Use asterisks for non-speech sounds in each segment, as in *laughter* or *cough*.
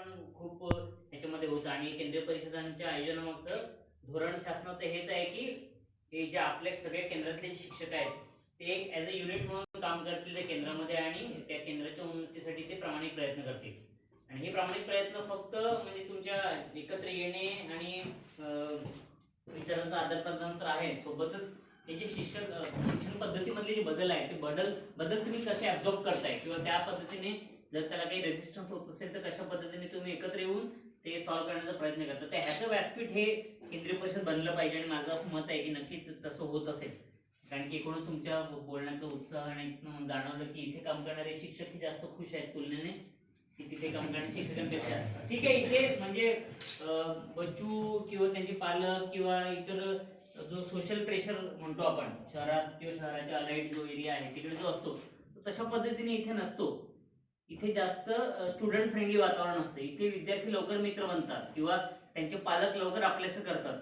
पण खूप याच्यामध्ये होतं. आणि केंद्रीय परिषदांच्या आयोजनामागचं धोरण शासनाचं हेच आहे की हे जे आपल्या सगळ्या केंद्रातले जे शिक्षक आहेत ते एक ॲज अ युनिट म्हणून काम करतील त्या केंद्रामध्ये आणि त्या केंद्राच्या उन्नतीसाठी ते प्रामाणिक प्रयत्न करतील. आणि हे प्रामाणिक प्रयत्न फक्त म्हणजे तुमच्या एकत्र येणे आणि अं, विचारांचं आदान प्रदान तर आहे. सोबतच हे जे शिक्षक शिक्षण पद्धतीमधले जे बदल आहे ते बदल बदल तुम्ही कसे ऍब्झॉर्ब करताय? किंवा त्या पद्धतीने जर त्याला काही रेजिस्टन्स होत असेल तर कशा पद्धतीने तुम्ही एकत्र येऊन ते सॉल्व्ह करण्याचा प्रयत्न करता? तर ह्याचं व्यासपीठ हे केंद्रीय परिषद बनलं पाहिजे आणि माझं असं मत आहे की नक्कीच तसं होत असेल. कारण की एकूणच तुमच्या बोलण्याचा उत्साह आणि जाणवलं की इथे काम करणारे शिक्षक हे जास्त खुश आहेत तुलनेने की तिथे काम करणारे शिक्षकांपेक्षा. ठीक आहे इथे म्हणजे बच्चू किंवा त्यांचे पालक किंवा इतर जो सोशल प्रेशर म्हणतो आपण शहरात किंवा शहराच्या अलाइट जो एरिया आहे तिकडे जो असतो तो तशा पद्धतीने इथे नसतो. इथे जास्त स्टुडंट फ्रेंडली वातावरण असते. इथे विद्यार्थी लवकर मित्र बनतात किंवा त्यांचे पालक लवकर आपल्याचं करतात.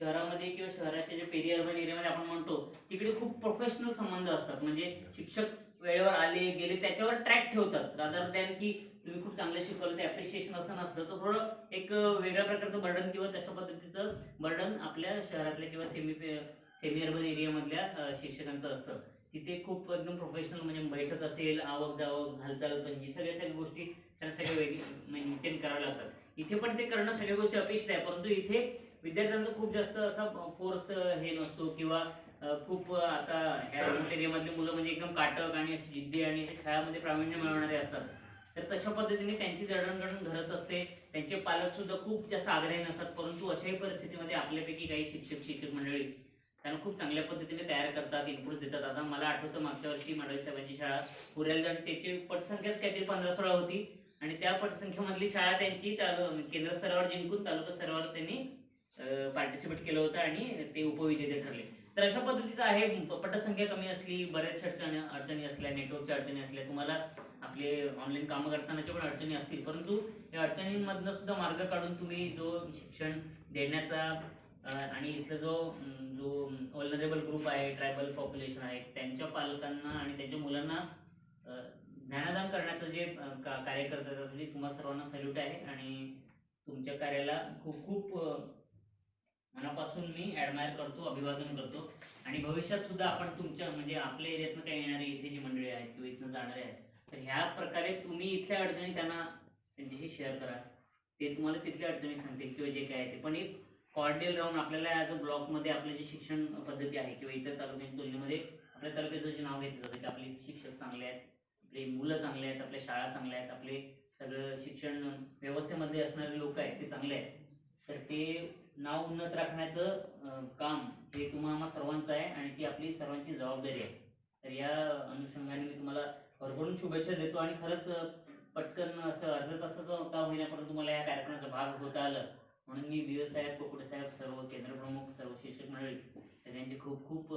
शहरामध्ये किंवा शहराच्या जे पेरी अर्बन एरियामध्ये आपण म्हणतो तिकडे खूप प्रोफेशनल संबंध असतात. म्हणजे शिक्षक वेळेवर आले गेले त्याच्यावर ट्रॅक ठेवतात. रादर दॅन की तुम्ही खूप चांगलं शिकवलं ते अप्रिशिएशन असं नसतं. तर थोडं एक वेगळ्या प्रकारचं बर्डन किंवा तशा पद्धतीचं बर्डन आपल्या शहरातल्या किंवा सेमी सेमी अर्बन एरियामधल्या शिक्षकांचं असतं. तिथे खूप एकदम प्रोफेशनल म्हणजे बैठक असेल आवक जावक हालचाल पंजी सगळ्या सगळ्या गोष्टी त्यांना सगळ्या वेगळी म्हणजे मेंटेन कराव्या लागतात. इथे पण ते करणं सगळ्या गोष्टी अपेक्षित आहे परंतु इथे विद्यार्थ्यांचा खूप जास्त असा फोर्स हे नसतो किंवा खूप आता ह्या remote एरियामधली मुलं म्हणजे एकदम काटक आणि अशी जिद्दी आणि असे खेळामध्ये प्रावीण्य मिळवणारे असतात. तर तशा पद्धतीने त्यांची जडणघडण घडत असते. त्यांचे पालक सुद्धा खूप जास्त आग्रही नसतात परंतु अशाही परिस्थितीमध्ये आपल्यापैकी काही शिक्षक शिक्षक मंडळी त्यांना खूप चांगल्या पद्धतीने तयार करतात इनपुट देतात. आता मला आठवतं मागच्या वर्षी माडवी साहेबांची शाळा पुऱ्याला जाऊन त्याची पटसंख्याच काहीतरी पंधरा सोळा होती. आणि त्या पटसंख्येमधली शाळा त्यांची केंद्र स्तरावर जिंकून तालुका स्तरावर त्यांनी पार्टिसिपेट केलं होतं आणि ते उपविजेते ठरले. तर अशा पद्धतीचं आहे. पटसंख्या कमी असली बऱ्याच अडचणी अडचणी असल्या नेटवर्कच्या अडचणी असल्या तुम्हाला आपले ऑनलाईन कामं करतानाच्या पण अडचणी असतील. परंतु या अडचणींमधनं सुद्धा मार्ग काढून तुम्ही जो शिक्षण देण्याचा आणि इथला जो जो वल्नरेबल ग्रुप आहे ट्रायबल पॉप्युलेशन आहे त्यांच्या पालकांना आणि त्यांच्या मुलांना ज्ञानदान करण्याचं जे का- कार्य करतात त्यासाठी तुम्हाला सर्वांना सल्यूट आहे आणि तुमच्या कार्याला खूप खूप मनापासून मी ॲडमायर करतो अभिवादन करतो. आणि भविष्यात सुद्धा आपण तुमच्या म्हणजे आपल्या एरियातनं काही येणारे इथे जी मंडळी आहेत किंवा इथनं जाणारे आहेत तर ह्या प्रकारे तुम्ही इथल्या अडचणी त्यांना त्यांच्याशी शेअर करा. ते तुम्हाला तिथल्या अडचणी सांगतील किंवा जे काय आहे ते. पण एक कॉर्डियल राहून आपल्याला ॲज अ ब्लॉकमध्ये आपले जे शिक्षण पद्धती आहे किंवा इतर तालुक्यांच्या तुलनेमध्ये आपल्या तालुक्याचं जे नाव घेतलं जातं की आपले शिक्षक चांगले आहेत आपले मुलं चांगले आहेत आपल्या शाळा चांगल्या आहेत आपले सगळं शिक्षण व्यवस्थेमध्ये असणारे लोक आहेत ते चांगले आहेत. तर ते नाव उन्नत राखण्याचं काम हे तुम्हाला सर्वांचं आहे आणि ती आपली सर्वांची जबाबदारी आहे. तर या अनुषंगाने मी तुम्हाला भरभरून शुभेच्छा देतो आणि खरंच पटकन असं अर्ध्या तासाचं का होईना परंतु मला या कार्यक्रमाचा भाग होता आलं. म्हणून मी बी साहेब कोकडे साहेब सर्व केंद्रप्रमुख सर्व शिक्षक मंडळी सगळ्यांचे खूप खूप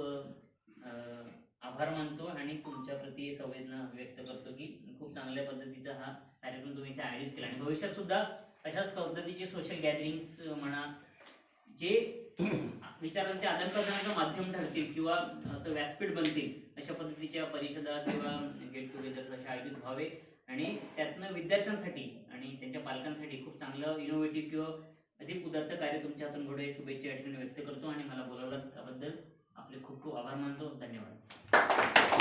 आभार मानतो आणि तुमच्या प्रती संवेदना व्यक्त करतो की खूप चांगल्या पद्धतीचा हा कार्यक्रम तुम्ही इथे आयोजित केला. आणि भविष्यात सुद्धा अशाच पद्धतीचे सोशल गॅदरिंग्स म्हणा जे *coughs* विचारांचे आदान प्रदानाचं माध्यम ठरतील किंवा असं व्यासपीठ बनतील अशा पद्धतीच्या परिषदा किंवा गेट टुगेदर्स असे आयोजित व्हावे. आणि त्यातनं विद्यार्थ्यांसाठी आणि त्यांच्या पालकांसाठी खूप चांगलं इनोव्हेटिव्ह किंवा अधिक उदात्त कार्य तुमच्या हातून घडू शुभेच्छा या ठिकाणी व्यक्त करतो आणि मला बोलावलं त्याबद्दल आपले खूप खूप आभार मानतो. धन्यवाद.